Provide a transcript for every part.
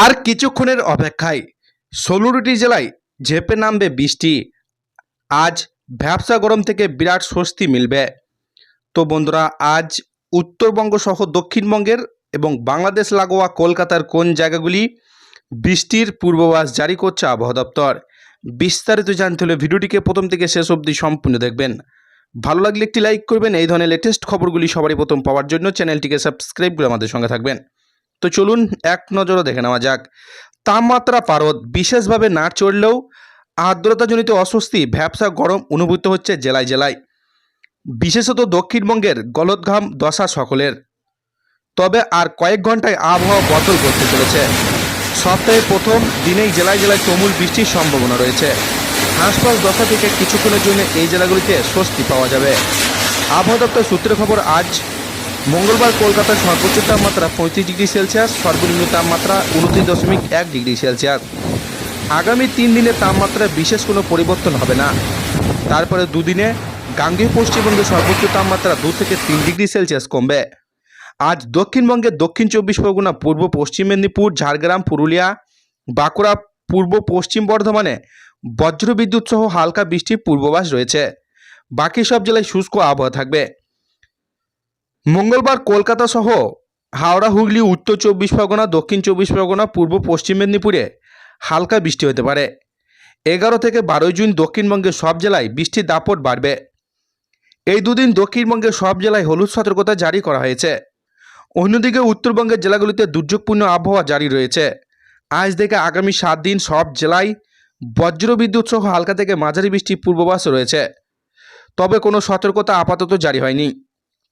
আর কিছুক্ষণের অপেক্ষায় ষোলোটি জেলায় ঝেপে নামবে বৃষ্টি। আজ ভ্যাবসা গরম থেকে বিরাট স্বস্তি মিলবে। তো বন্ধুরা, আজ উত্তরবঙ্গ সহ দক্ষিণবঙ্গের এবং বাংলাদেশ লাগোয়া কলকাতার কোন জায়গাগুলি বৃষ্টির পূর্বাভাস জারি করছে আবহাওয়া দপ্তর? বিস্তারিত জানতে হলে ভিডিওটিকে প্রথম থেকে শেষ অবধি সম্পূর্ণ দেখবেন। ভালো লাগলে একটি লাইক করবেন। এই ধরনের লেটেস্ট খবরগুলি সবারই প্রথম পাওয়ার জন্য চ্যানেলটিকে সাবস্ক্রাইব করে আমাদের সঙ্গে থাকবেন। তো চলুন এক নজরে দেখে নেওয়া যাক। তাপমাত্রা পারদ বিশেষভাবে না চড়লেও আর্দ্রতাজনিত অস্বস্তি, ভ্যাবসা গরম অনুভূত হচ্ছে জেলায় জেলায়। বিশেষত দক্ষিণবঙ্গের গলদঘাম দশা সকলের। তবে আর কয়েক ঘন্টায় আবহাওয়া বদল করতে চলেছে। সপ্তাহের প্রথম দিনেই জেলায় জেলায় তুমুল বৃষ্টির সম্ভাবনা রয়েছে। হাঁসপাস দশা থেকে কিছুক্ষণের জন্য এই জেলাগুলিতে স্বস্তি পাওয়া যাবে। আবহাওয়া দপ্তর সূত্রে খবর, আজ মঙ্গলবার কলকাতার সর্বোচ্চ তাপমাত্রা পঁয়ত্রিশ ডিগ্রি সেলসিয়াস, সর্বনিম্ন তাপমাত্রা উনত্রিশ দশমিক এক ডিগ্রি সেলসিয়াস। আগামী তিন দিনে তাপমাত্রায় বিশেষ কোনো পরিবর্তন হবে না। তারপরে দুদিনে গাঙ্গেয় পশ্চিমবঙ্গে সর্বোচ্চ তাপমাত্রা দু থেকে তিন ডিগ্রি সেলসিয়াস কমবে। আজ দক্ষিণবঙ্গের দক্ষিণ চব্বিশ পরগনা, পূর্ব পশ্চিম মেদিনীপুর, ঝাড়গ্রাম, পুরুলিয়া, বাঁকুড়া, পূর্ব পশ্চিম বর্ধমানে বজ্রবিদ্যুৎ সহ হালকা বৃষ্টির পূর্বাভাস রয়েছে। বাকি সব জেলায় শুষ্ক আবহাওয়া থাকবে। মঙ্গলবার কলকাতা সহ হাওড়া, হুগলি, উত্তর চব্বিশ পরগনা, দক্ষিণ চব্বিশ পরগনা, পূর্ব পশ্চিম মেদিনীপুরে হালকা বৃষ্টি হতে পারে। এগারো থেকে বারোই জুন দক্ষিণবঙ্গের সব জেলায় বৃষ্টির দাপট বাড়বে। এই দুদিন দক্ষিণবঙ্গের সব জেলায় হলুদ সতর্কতা জারি করা হয়েছে। অন্যদিকে উত্তরবঙ্গের জেলাগুলিতে দুর্যোগপূর্ণ আবহাওয়া জারি রয়েছে। আজ থেকে আগামী সাত দিন সব জেলায় বজ্রবিদ্যুৎ সহ হালকা থেকে মাঝারি বৃষ্টির পূর্বাভাস রয়েছে। তবে কোনো সতর্কতা আপাতত জারি হয়নি।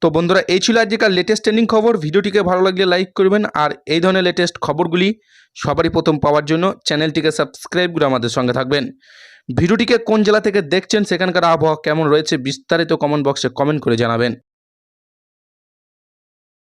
তো বন্ধুরা, এই ছিল আজকের লেটেস্ট ট্রেন্ডিং খবর। ভিডিওটিকে ভালো লাগলে লাইক করবেন। আর এই ধরনের লেটেস্ট খবরগুলি সবারই প্রথম পাওয়ার জন্য চ্যানেলটিকে সাবস্ক্রাইব করে আমাদের সঙ্গে থাকবেন। ভিডিওটিকে কোন জেলা থেকে দেখছেন, সেখানকার আবহাওয়া কেমন রয়েছে বিস্তারিত কমেন্ট বক্সে কমেন্ট করে জানাবেন।